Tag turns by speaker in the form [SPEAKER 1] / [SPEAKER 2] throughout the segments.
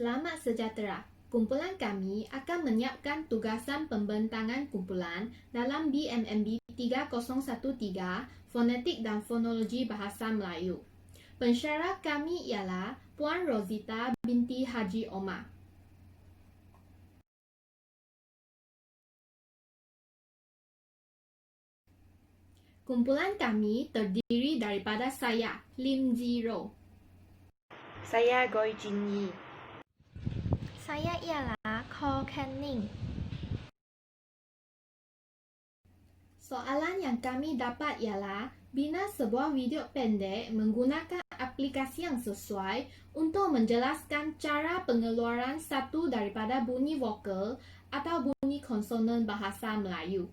[SPEAKER 1] Selamat sejahtera. Kumpulan kami akan menyiapkan tugasan pembentangan kumpulan dalam BMMB 3013 Fonetik dan Fonologi Bahasa Melayu. Pensyarah kami ialah Puan Rosita binti Haji Omar. Kumpulan kami terdiri daripada saya, Lim Zero.
[SPEAKER 2] Saya Goy Jin Yi.
[SPEAKER 3] Saya ialah Cole Canning.
[SPEAKER 1] Soalan yang kami dapat ialah bina sebuah video pendek menggunakan aplikasi yang sesuai untuk menjelaskan cara pengeluaran satu daripada bunyi vokal atau bunyi konsonan bahasa Melayu.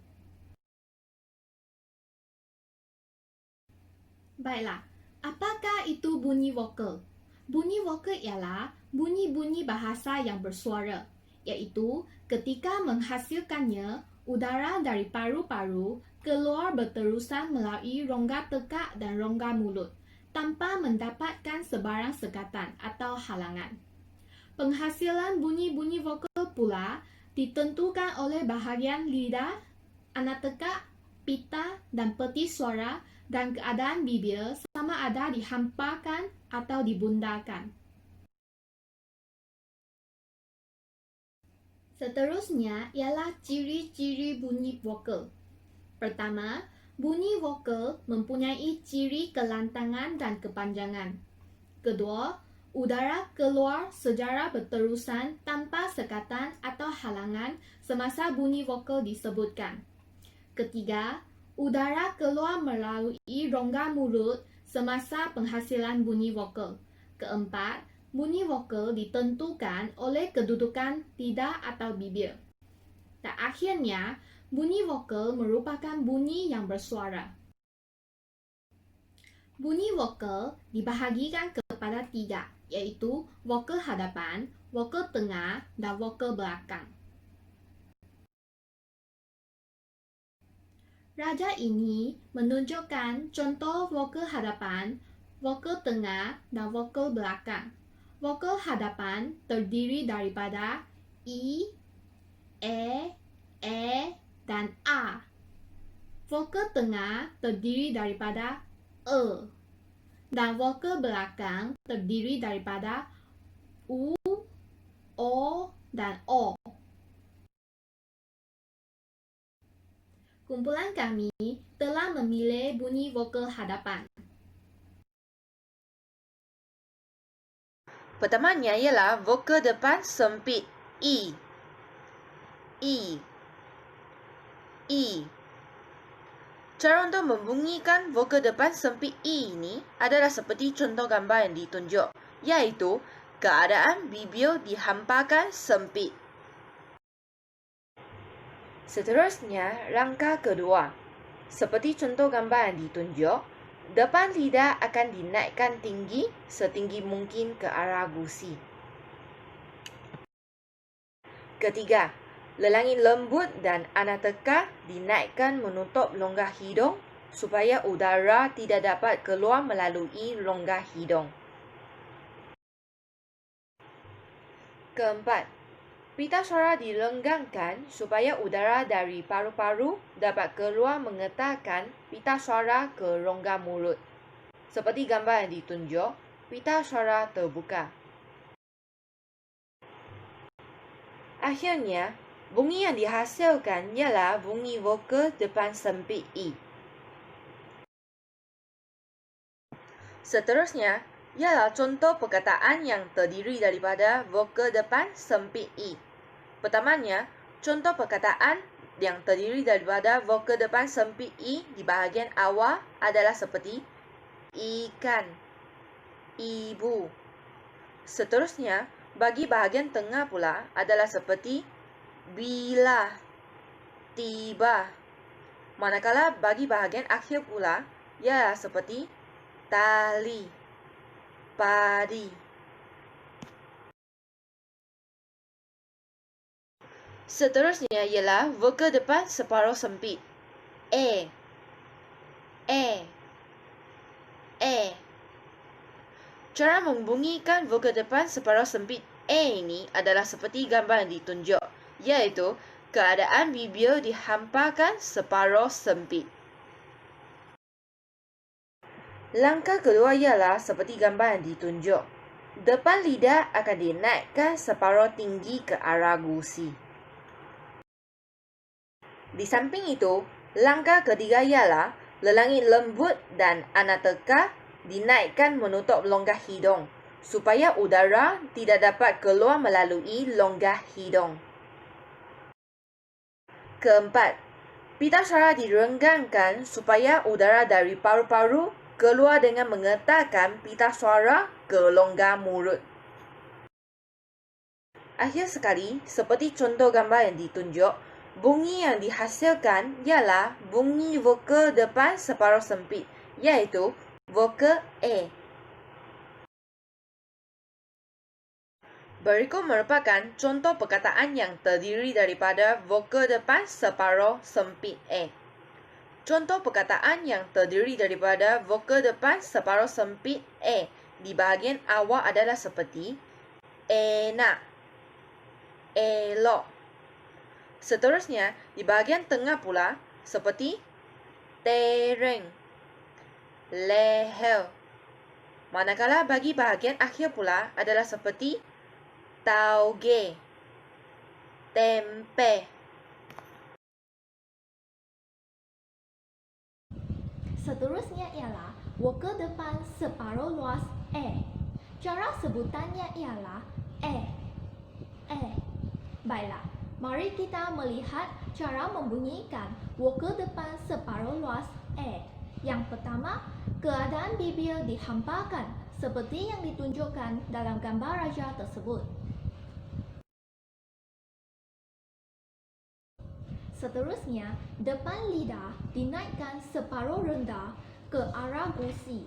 [SPEAKER 1] Baiklah, apakah itu bunyi vokal? Bunyi vokal ialah bunyi-bunyi bahasa yang bersuara, iaitu ketika menghasilkannya, udara dari paru-paru keluar berterusan melalui rongga tekak dan rongga mulut tanpa mendapatkan sebarang sekatan atau halangan. Penghasilan bunyi-bunyi vokal pula ditentukan oleh bahagian lidah, anak tekak, pita dan peti suara dan keadaan bibir sama ada dihampakan atau dibundakan. Seterusnya ialah ciri-ciri bunyi vokal. Pertama, bunyi vokal mempunyai ciri kelantangan dan kepanjangan. Kedua, udara keluar secara berterusan tanpa sekatan atau halangan semasa bunyi vokal disebutkan. Ketiga, udara keluar melalui rongga mulut semasa penghasilan bunyi vokal. Keempat, bunyi vokal ditentukan oleh kedudukan lidah atau bibir. Dan akhirnya, bunyi vokal merupakan bunyi yang bersuara. Bunyi vokal dibahagikan kepada tiga, iaitu vokal hadapan, vokal tengah dan vokal belakang. Raja ini menunjukkan contoh vokal hadapan, vokal tengah dan vokal belakang. Vokal hadapan terdiri daripada I, E, E dan A. Vokal tengah terdiri daripada E. Dan vokal belakang terdiri daripada U, O dan O. Kumpulan kami telah memilih bunyi vokal hadapan.
[SPEAKER 2] Pertamanya ialah vokal depan sempit E. E. E. Cara untuk membunyikan vokal depan sempit E ini adalah seperti contoh gambar yang ditunjuk, iaitu keadaan bibir dihampakan sempit. Seterusnya, rangka kedua. Seperti contoh gambar yang ditunjuk, depan lidah akan dinaikkan tinggi setinggi mungkin ke arah gusi. Ketiga, lelangi lembut dan anateka dinaikkan menutup longga hidung supaya udara tidak dapat keluar melalui longga hidung. Keempat, Pita suara dilenggangkan supaya udara dari paru-paru dapat keluar mengetarkan pita suara ke rongga mulut. Seperti gambar yang ditunjuk, pita suara terbuka. Akhirnya, bunyi yang dihasilkan ialah bunyi vokal depan sempit E. Seterusnya, ialah contoh perkataan yang terdiri daripada vokal depan sempit E. Pertamanya, contoh perkataan yang terdiri daripada vokal depan sempit i di bahagian awal adalah seperti ikan, ibu. Seterusnya, bagi bahagian tengah pula adalah seperti bila, tiba. Manakala bagi bahagian akhir pula ialah seperti tali, padi. Seterusnya ialah vokal depan separuh sempit. E. E. E. Cara membunyikan vokal depan separuh sempit A ini adalah seperti gambar yang ditunjuk, iaitu keadaan bibir dihampakan separuh sempit. Langkah kedua ialah seperti gambar yang ditunjuk. Depan lidah akan dinaikkan separuh tinggi ke arah gusi. Di samping itu, langkah ketiga ialah lelangit lembut dan anateka dinaikkan menutup longgar hidung supaya udara tidak dapat keluar melalui longgar hidung. Keempat, pita suara direnggangkan supaya udara dari paru-paru keluar dengan mengetakkan pita suara ke longgar mulut. Akhir sekali, seperti contoh gambar yang ditunjuk, bunyi yang dihasilkan ialah bunyi vokal depan separuh sempit, iaitu vokal A. Berikut merupakan contoh perkataan yang terdiri daripada vokal depan separuh sempit A. Contoh perkataan yang terdiri daripada vokal depan separuh sempit A di bahagian awal adalah seperti enak, elok. Seterusnya, di bahagian tengah pula seperti tereng, leher. Manakala bagi bahagian akhir pula adalah seperti tauge, tempe.
[SPEAKER 3] Seterusnya ialah vokal depan separuh luas A. Cara sebutannya ialah A. A. Baiklah, mari kita melihat cara membunyikan vokal depan separuh luas A. Yang pertama, keadaan bibir dihampakan seperti yang ditunjukkan dalam gambar raja tersebut. Seterusnya, depan lidah dinaikkan separuh rendah ke arah gusi.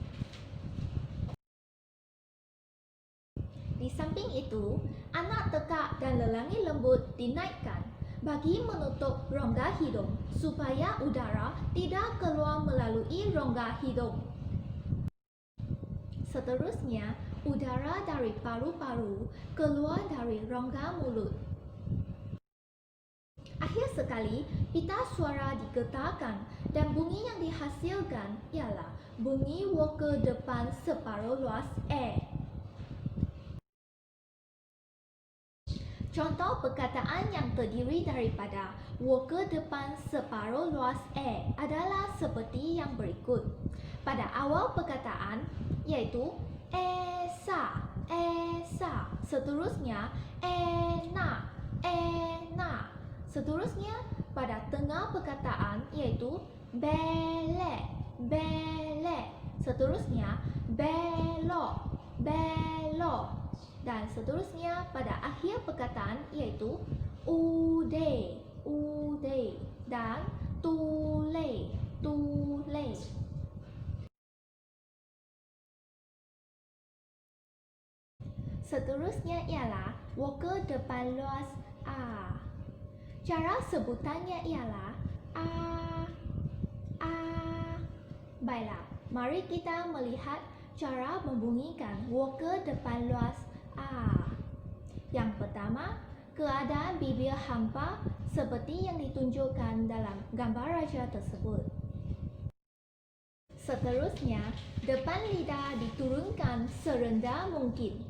[SPEAKER 3] Di samping itu, anak tekak dan lelangi lembut dinaikkan bagi menutup rongga hidung supaya udara tidak keluar melalui rongga hidung. Seterusnya, udara dari paru-paru keluar dari rongga mulut. Akhir sekali, pita suara digetarkan dan bunyi yang dihasilkan ialah bunyi vokal depan separuh luas A. Contoh perkataan yang terdiri daripada vokal depan separuh luas A adalah seperti yang berikut. Pada awal perkataan iaitu esa, esa. Seterusnya enak, enak. Seterusnya, pada tengah perkataan iaitu belek, belek. Seterusnya, belok, belok. Dan seterusnya, pada akhir perkataan iaitu ude, ude. Dan tule, tule. Seterusnya ialah vokal depan luas A. Cara sebutannya ialah a a. Baiklah, mari kita melihat cara membunyikan vokal depan luas a. Yang pertama, keadaan bibir hampa seperti yang ditunjukkan dalam gambar raja tersebut. Seterusnya, depan lidah diturunkan serendah mungkin.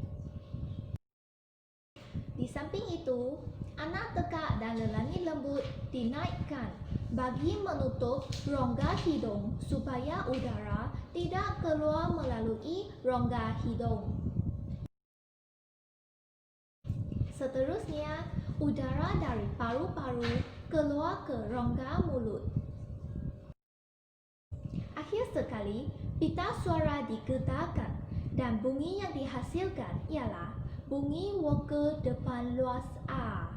[SPEAKER 3] Di samping itu, anak tekak dan lelangi lembut dinaikkan bagi menutup rongga hidung supaya udara tidak keluar melalui rongga hidung. Seterusnya, udara dari paru-paru keluar ke rongga mulut. Akhir sekali, pita suara digetarkan dan bunyi yang dihasilkan ialah bunyi vokal depan luas A.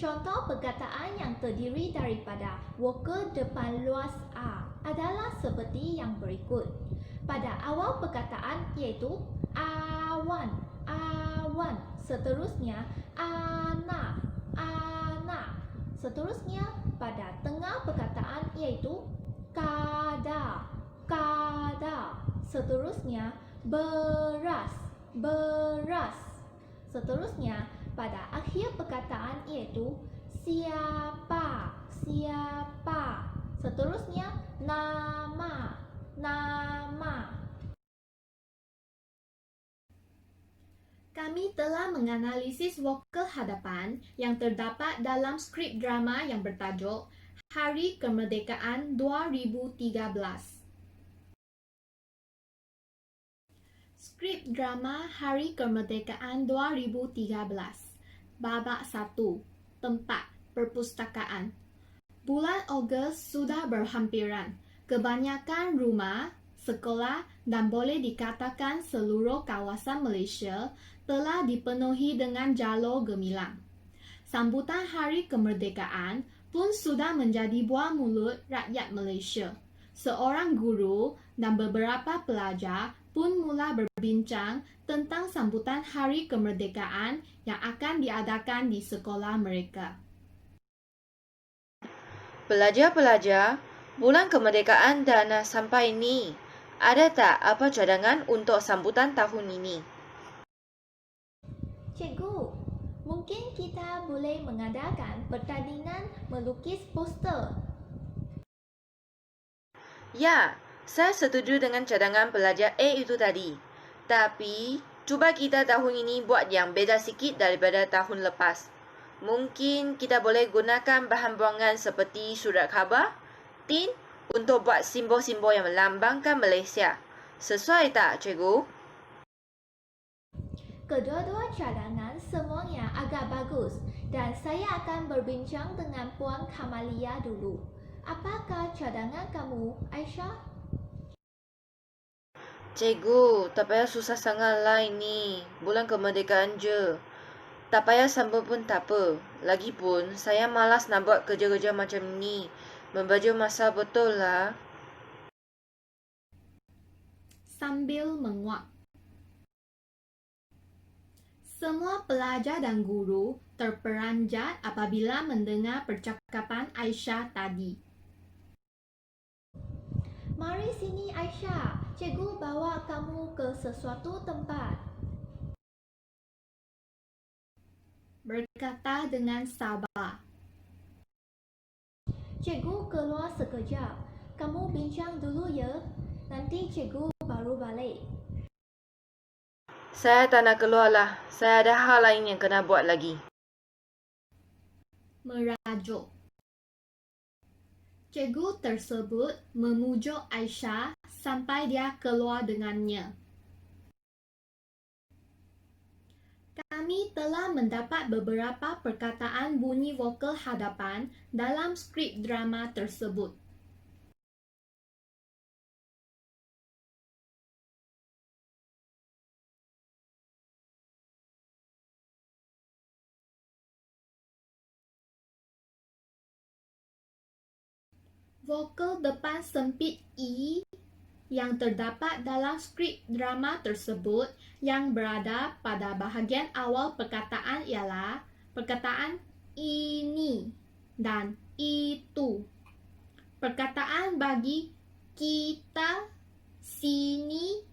[SPEAKER 3] Contoh perkataan yang terdiri daripada vokal depan luas A adalah seperti yang berikut. Pada awal perkataan iaitu awan, awan. Seterusnya anak, anak. Seterusnya pada tengah perkataan iaitu kada, kada. Seterusnya beras, beras. Seterusnya, pada akhir perkataan iaitu siapa, siapa. Seterusnya, nama, nama.
[SPEAKER 1] Kami telah menganalisis vokal hadapan yang terdapat dalam skrip drama yang bertajuk Hari Kemerdekaan 2013. Skrip drama Hari Kemerdekaan 2013 Babak 1 Tempat Perpustakaan Bulan Ogos sudah berhampiran. Kebanyakan rumah, sekolah dan boleh dikatakan seluruh kawasan Malaysia telah dipenuhi dengan jalur gemilang. Sambutan Hari Kemerdekaan pun sudah menjadi buah mulut rakyat Malaysia. Seorang guru dan beberapa pelajar pun mula berbincang tentang sambutan Hari Kemerdekaan yang akan diadakan di sekolah mereka.
[SPEAKER 2] Pelajar-pelajar, bulan kemerdekaan dah nak sampai ni. Ada tak apa cadangan untuk sambutan tahun ini?
[SPEAKER 3] Cikgu, mungkin kita boleh mengadakan pertandingan melukis poster.
[SPEAKER 2] Ya, saya setuju dengan cadangan pelajar A itu tadi. Tapi, cuba kita tahun ini buat yang beda sikit daripada tahun lepas. Mungkin kita boleh gunakan bahan buangan seperti surat khabar, tin untuk buat simbol-simbol yang melambangkan Malaysia. Sesuai tak, cikgu?
[SPEAKER 3] Kedua-dua cadangan semuanya agak bagus dan saya akan berbincang dengan Puan Kamalia dulu. Apakah cadangan kamu, Aisyah?
[SPEAKER 2] Cikgu, tak payah susah sangat lah ini. Bulan kemerdekaan je. Tak payah sambung pun tak apa. Lagipun, saya malas nak buat kerja-kerja macam ni. Membaju masa betul lah.
[SPEAKER 1] Sambil menguap semua pelajar dan guru terperanjat apabila mendengar percakapan Aisyah tadi.
[SPEAKER 3] Mari sini Aisyah, cikgu bawa kamu ke sesuatu tempat.
[SPEAKER 1] Berkata dengan sabar.
[SPEAKER 3] Cikgu keluar sekejap. Kamu bincang dulu ya. Nanti cikgu baru balik.
[SPEAKER 2] Saya tak nak keluar lah. Saya ada hal lain yang kena buat lagi.
[SPEAKER 1] Merajuk. Cikgu tersebut memujuk Aisyah sampai dia keluar dengannya. Kami telah mendapat beberapa perkataan bunyi vokal hadapan dalam skrip drama tersebut. vokal depan sempit E yang terdapat dalam skrip drama tersebut yang berada pada bahagian awal perkataan ialah perkataan ini dan itu. Perkataan bagi kita, sini,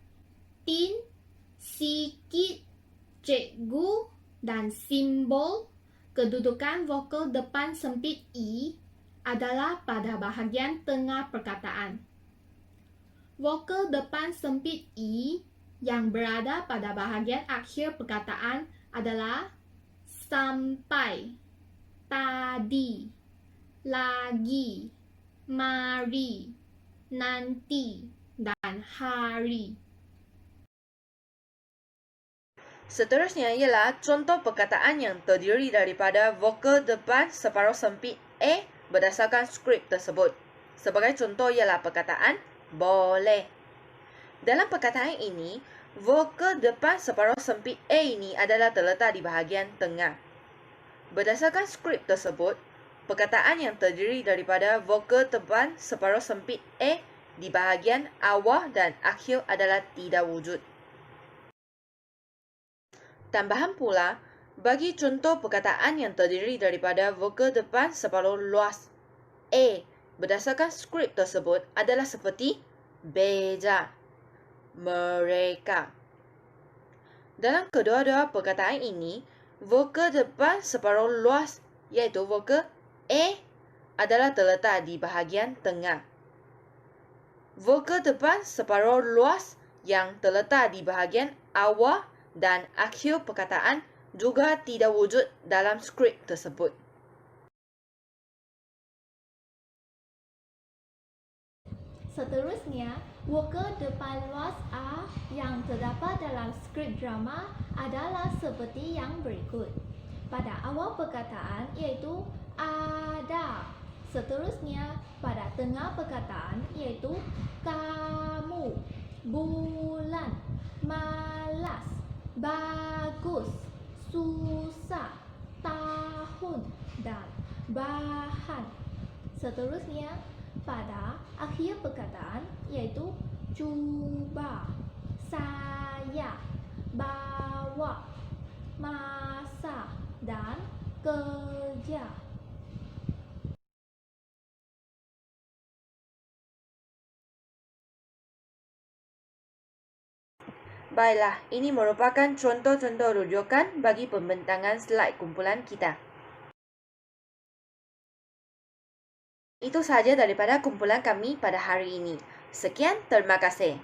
[SPEAKER 1] tin, sikit, cikgu dan simbol kedudukan vokal depan sempit E adalah pada bahagian tengah perkataan. Vokal depan sempit i yang berada pada bahagian akhir perkataan adalah sampai, tadi, lagi, mari, nanti dan hari.
[SPEAKER 2] Seterusnya ialah contoh perkataan yang terdiri daripada vokal depan separuh sempit A berdasarkan skrip tersebut. Sebagai contoh ialah perkataan boleh. Dalam perkataan ini, vokal depan separuh sempit A ini adalah terletak di bahagian tengah. Berdasarkan skrip tersebut, perkataan yang terdiri daripada vokal depan separuh sempit A di bahagian awal dan akhir adalah tidak wujud. Tambahan pula, bagi contoh perkataan yang terdiri daripada vokal depan separuh luas A berdasarkan skrip tersebut adalah seperti beja. mereka. Dalam kedua-dua perkataan ini, vokal depan separuh luas iaitu vokal E adalah terletak di bahagian tengah. Vokal depan separuh luas yang terletak di bahagian awal dan akhir perkataan juga tidak wujud dalam skrip tersebut.
[SPEAKER 3] Seterusnya, vokal depan luas A yang terdapat dalam skrip drama adalah seperti yang berikut. Pada awal perkataan iaitu ada. Seterusnya, pada tengah perkataan iaitu kamu, bulan, malas, bagus, susah, tahun dan bahan. Seterusnya, pada akhir perkataan iaitu cuba, saya, bawa, masa dan kerja.
[SPEAKER 2] Baiklah, ini merupakan contoh-contoh rujukan bagi pembentangan slide kumpulan kita. Itu sahaja daripada kumpulan kami pada hari ini. Sekian, terima kasih.